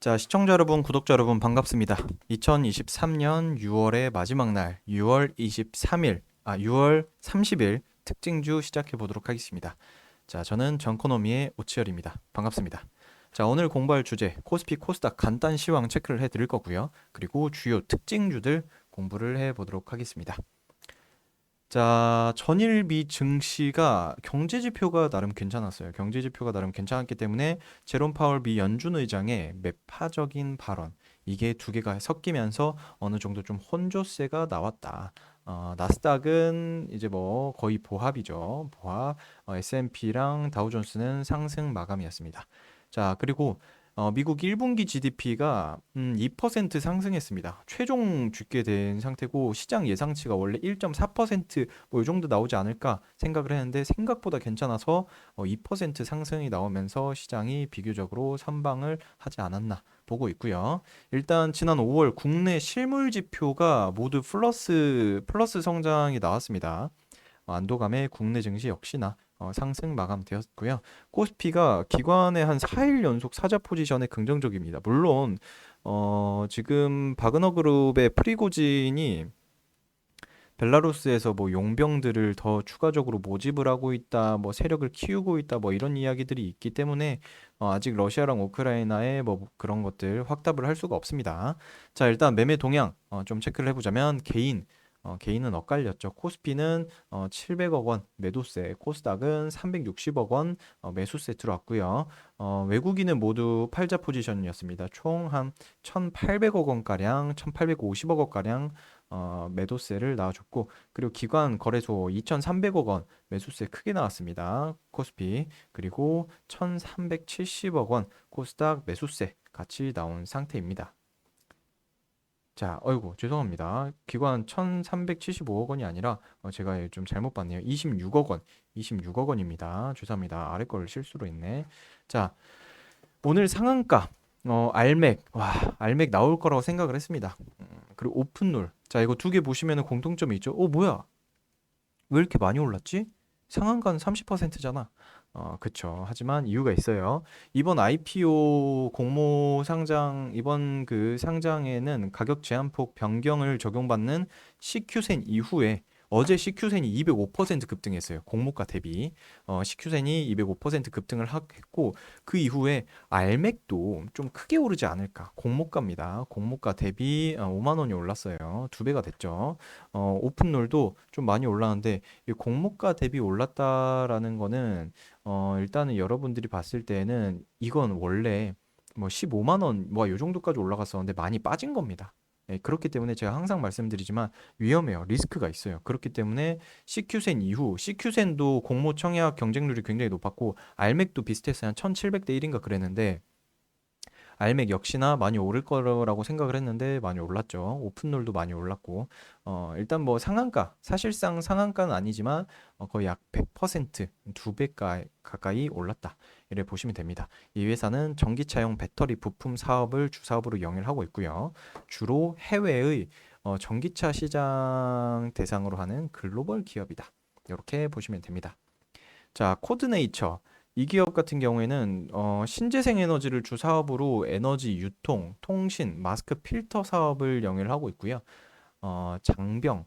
자, 시청자 여러분, 구독자 여러분 반갑습니다. 2023년 6월의 마지막 날, 6월 23일, 아, 6월 30일 특징주 시작해 보도록 하겠습니다. 자, 저는 전코노미의 오치열입니다. 반갑습니다. 자, 오늘 공부할 주제 코스피 코스닥 간단 시황 체크를 해 드릴 거고요. 그리고 주요 특징주들 공부를 해 보도록 하겠습니다. 자, 전일비 증시가 경제 지표가 나름 괜찮았어요. 경제 지표가 나름 괜찮았기 때문에 제롬 파월 미 연준 의장의 매파적인 발언 이게 두 개가 섞이면서 어느 정도 좀 혼조세가 나왔다. 어, 나스닥은 이제 뭐 거의 보합이죠. 보합. 어, S&P랑 다우존스는 상승 마감이었습니다. 자, 그리고 어, 미국 1분기 GDP가 음, 2% 상승했습니다. 최종 죽게 된 상태고 시장 예상치가 원래 1.4%뭐 이 정도 나오지 않을까 생각을 했는데 생각보다 괜찮아서 어, 2% 상승이 나오면서 시장이 비교적으로 선방을 하지 않았나 보고 있고요. 일단 지난 5월 국내 실물 지표가 모두 플러스 플러스 성장이 나왔습니다. 어, 안도감의 국내 증시 역시나 어, 상승 마감되었고요. 코스피가 기관의 한 4일 연속 사자 포지션에 긍정적입니다. 물론 어, 지금 바그너 그룹의 프리고진이 벨라루스에서 뭐 용병들을 더 추가적으로 모집을 하고 있다, 뭐 세력을 키우고 있다, 뭐 이런 이야기들이 있기 때문에 어, 아직 러시아랑 우크라이나의 뭐 그런 것들 확답을 할 수가 없습니다. 자, 일단 매매 동향 어, 좀 체크를 해보자면 개인 어, 개인은 엇갈렸죠. 코스피는 어, 700억 원 매도세, 코스닥은 360억 원 어, 매수세 들어왔고요. 어, 외국인은 모두 팔자 포지션이었습니다. 총 한 1,800억 원 가량, 1,850억 원 가량 어, 매도세를 나와줬고 그리고 기관 거래소 2,300억 원 매수세 크게 나왔습니다. 코스피 그리고 1,370억 원 코스닥 매수세 같이 나온 상태입니다. 자, 어이구, 죄송합니다. 기관 1,375억 원이 아니라 어, 제가 좀 잘못 봤네요. 26억 원, 26억 원입니다. 죄송합니다. 아래 걸 실수로 했네. 자, 오늘 상한가, 어, 알맥, 와, 알맥 나올 거라고 생각을 했습니다. 음, 그리고 오픈롤. 자, 이거 두 개 보시면 공통점이 있죠. 어, 뭐야? 왜 이렇게 많이 올랐지? 상한가는 30%잖아. 어, 그쵸. 하지만 이유가 있어요. 이번 IPO 공모 상장, 이번 그 상장에는 가격 제한폭 변경을 적용받는 CQ센 이후에 어제 CQ센이 205% 급등했어요. 공모가 대비. 어, CQ센이 205% 급등을 했고 그 이후에 알맥도 좀 크게 오르지 않을까. 공모가입니다. 공모가 대비 5만 어, 원이 올랐어요. 두 배가 됐죠. 어, 오픈롤도 좀 많이 올랐는데 이 공모가 대비 올랐다라는 거는 어, 일단은 여러분들이 봤을 때는 이건 원래 뭐 15만 원, 뭐요 정도까지 올라갔었는데 많이 빠진 겁니다. 예, 그렇기 때문에 제가 항상 말씀드리지만 위험해요. 리스크가 있어요. 그렇기 때문에 CQ센 이후 CQ센도 공모 청약 경쟁률이 굉장히 높았고 알맥도 비슷했어요. 한 1700대 1인가 그랬는데 알맥 역시나 많이 오를 거라고 생각을 했는데 많이 올랐죠. 오픈롤도 많이 올랐고 어, 일단 뭐 상한가 사실상 상한가는 아니지만 어, 거의 약 100%두 배 가까이 올랐다. 이래 보시면 됩니다. 이 회사는 전기차용 배터리 부품 사업을 주사업으로 영위를 하고 있고요. 주로 해외의 어, 전기차 시장 대상으로 하는 글로벌 기업이다. 이렇게 보시면 됩니다. 자, 코드네이처. 이 기업 같은 경우에는 어, 신재생 에너지를 주 사업으로 에너지 유통, 통신, 마스크 필터 사업을 영위를 하고 있고요. 어, 장병,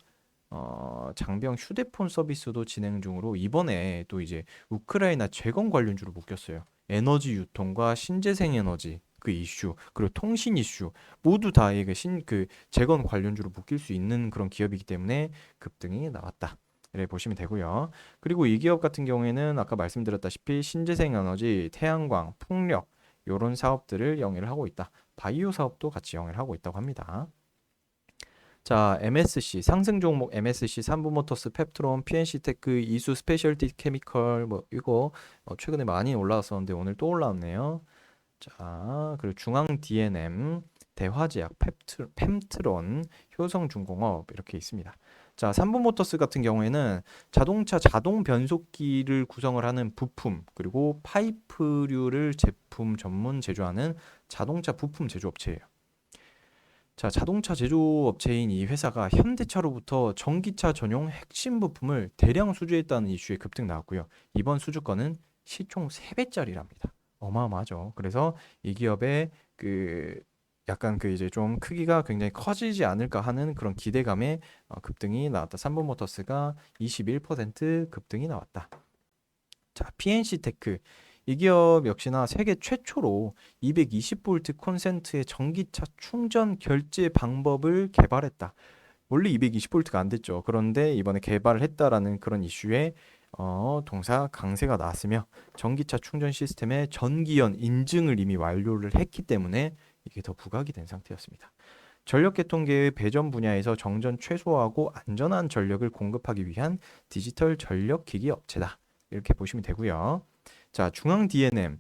어, 장병 휴대폰 서비스도 진행 중으로 이번에 또 이제 우크라이나 재건 관련주로 묶였어요. 에너지 유통과 신재생 에너지 그 이슈 그리고 통신 이슈 모두 다 이게 신그 재건 관련주로 묶일 수 있는 그런 기업이기 때문에 급등이 나왔다. 를 보시면 되고요. 그리고 이 기업 같은 경우에는 아까 말씀드렸다시피 신재생 에너지, 태양광, 풍력 이런 사업들을 영위를 하고 있다. 바이오 사업도 같이 영위를 하고 있다고 합니다. 자, MSC 상승 종목 MSC 삼부모터스, 펩트론, PNC테크, 이수 스페셜티 케미컬 뭐 이거 어, 최근에 많이 올라왔었는데 오늘 또 올라왔네요. 자, 그리고 중앙 DNM, 대화제약, 펩트, 펜트론, 효성중공업 이렇게 있습니다. 자, 삼부모터스 같은 경우에는 자동차 자동 변속기를 구성을 하는 부품 그리고 파이프류를 제품 전문 제조하는 자동차 부품 제조업체예요. 자, 자동차 제조업체인 이 회사가 현대차로부터 전기차 전용 핵심 부품을 대량 수주했다는 이슈에 급등 나왔고요. 이번 수주건은 시총 3배짜리랍니다. 어마어마하죠. 그래서 이 기업의 그 약간 그 이제 좀 크기가 굉장히 커지지 않을까 하는 그런 기대감에 어, 급등이 나왔다. 삼성모터스가 21% 급등이 나왔다. 자, PNC 테크 이 기업 역시나 세계 최초로 220V 콘센트의 전기차 충전 결제 방법을 개발했다. 원래 220V가 안 됐죠. 그런데 이번에 개발을 했다라는 그런 이슈에 어, 동사 강세가 나왔으며 전기차 충전 시스템의 전기연 인증을 이미 완료를 했기 때문에 이게 더 부각이 된 상태였습니다. 전력계통계의 배전 분야에서 정전 최소화하고 안전한 전력을 공급하기 위한 디지털 전력기기 업체다. 이렇게 보시면 되고요. 자, 중앙 DNM.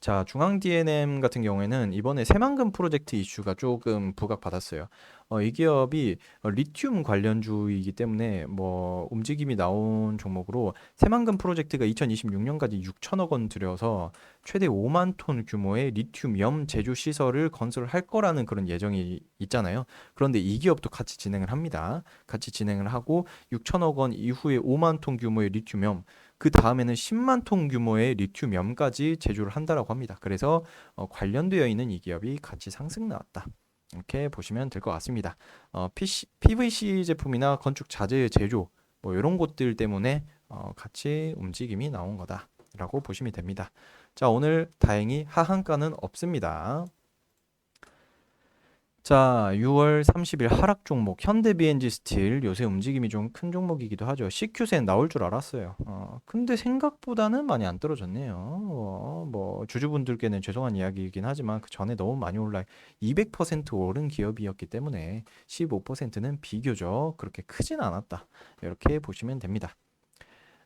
자, 중앙 DNM 같은 경우에는 이번에 새만금 프로젝트 이슈가 조금 부각받았어요. 어, 이 기업이 어, 리튬 관련주이기 때문에 뭐 움직임이 나온 종목으로 새만금 프로젝트가 2026년까지 6천억 원 들여서 최대 5만 톤 규모의 리튬 염 제조 시설을 건설을 할 거라는 그런 예정이 있잖아요. 그런데 이 기업도 같이 진행을 합니다. 같이 진행을 하고 6천억 원 이후에 5만 톤 규모의 리튬 염 그 다음에는 10만 톤 규모의 리튬염까지 제조를 한다라고 합니다. 그래서 어, 관련되어 있는 이 기업이 같이 상승 나왔다. 이렇게 보시면 될 것 같습니다. 어, PC, PVC 제품이나 건축 자재 제조 뭐 이런 곳들 때문에 어, 같이 움직임이 나온 거다라고 보시면 됩니다. 자 오늘 다행히 하한가는 없습니다. 자, 6월 30일 하락 종목 현대 BNG 스틸 요새 움직임이 좀 큰 종목이기도 하죠. CQ센 나올 줄 알았어요. 어, 근데 생각보다는 많이 안 떨어졌네요. 어, 뭐 주주분들께는 죄송한 이야기이긴 하지만 그 전에 너무 많이 올라 200% 오른 기업이었기 때문에 15%는 비교적 그렇게 크진 않았다. 이렇게 보시면 됩니다.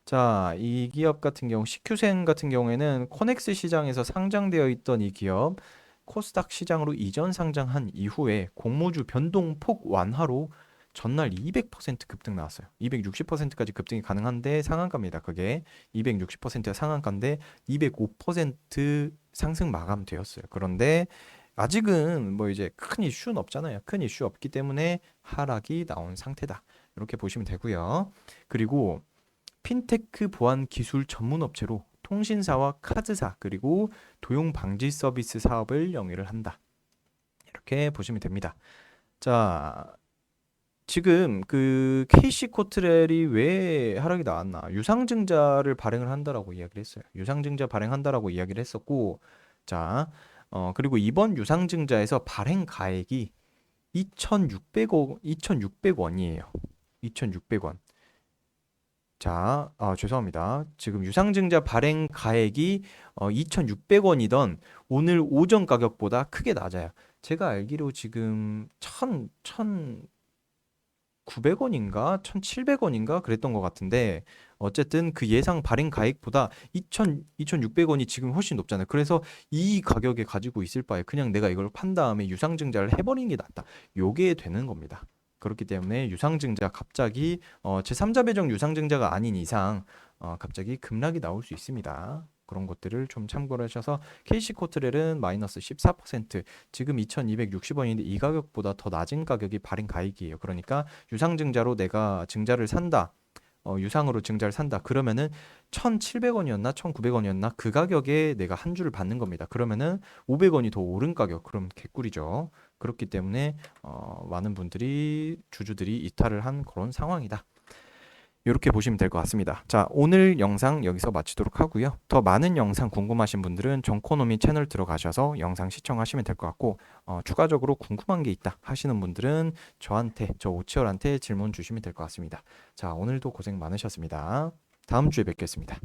자, 이 기업 같은 경우 CQ센 같은 경우에는 코넥스 시장에서 상장되어 있던 이 기업 코스닥 시장으로 이전 상장한 이후에 공모주 변동폭 완화로 전날 200% 급등 나왔어요. 260%까지 급등이 가능한데 상한가입니다. 그게 260%가 상한가인데 205% 상승 마감되었어요. 그런데 아직은 뭐 이제 큰 이슈는 없잖아요. 큰 이슈 없기 때문에 하락이 나온 상태다. 이렇게 보시면 되고요. 그리고 핀테크 보안 기술 전문 업체로 통신사와 카드사 그리고 도용 방지 서비스 사업을 영위를 한다. 이렇게 보시면 됩니다. 자, 지금 그 KC 코트렐이 왜 하락이 나왔나? 유상증자를 발행을 한다라고 이야기를 했어요. 유상증자 발행한다라고 이야기를 했었고, 자, 어, 그리고 이번 유상증자에서 발행 가액이 2,600억, 2,600원이에요. 2,600원. 자, 아, 죄송합니다. 지금 유상증자 발행 가액이 어, 2,600원이던 오늘 오전 가격보다 크게 낮아요. 제가 알기로 지금 1,000, 1,900원인가 1,700원인가 그랬던 것 같은데 어쨌든 그 예상 발행 가액보다 2,000, 2,600원이 지금 훨씬 높잖아요. 그래서 이 가격에 가지고 있을 바에 그냥 내가 이걸 판 다음에 유상증자를 해버리는 게 낫다. 요게 되는 겁니다. 그렇기 때문에 유상증자 갑자기 어, 제3자 배정 유상증자가 아닌 이상 어, 갑자기 급락이 나올 수 있습니다. 그런 것들을 좀 참고를 하셔서 KC 코트렐은 마이너스 14% 지금 2,260원인데 이 가격보다 더 낮은 가격이 발행 가액이에요. 그러니까 유상증자로 내가 증자를 산다. 어, 유상으로 증자를 산다. 그러면은 1,700원이었나 1,900원이었나 그 가격에 내가 한 주를 받는 겁니다. 그러면은 500원이 더 오른 가격. 그럼 개꿀이죠. 그렇기 때문에 어, 많은 분들이 주주들이 이탈을 한 그런 상황이다. 이렇게 보시면 될 것 같습니다. 자, 오늘 영상 여기서 마치도록 하고요. 더 많은 영상 궁금하신 분들은 정코노미 채널 들어가셔서 영상 시청하시면 될 것 같고 어, 추가적으로 궁금한 게 있다 하시는 분들은 저한테 저 오치열한테 질문 주시면 될 것 같습니다. 자, 오늘도 고생 많으셨습니다. 다음 주에 뵙겠습니다.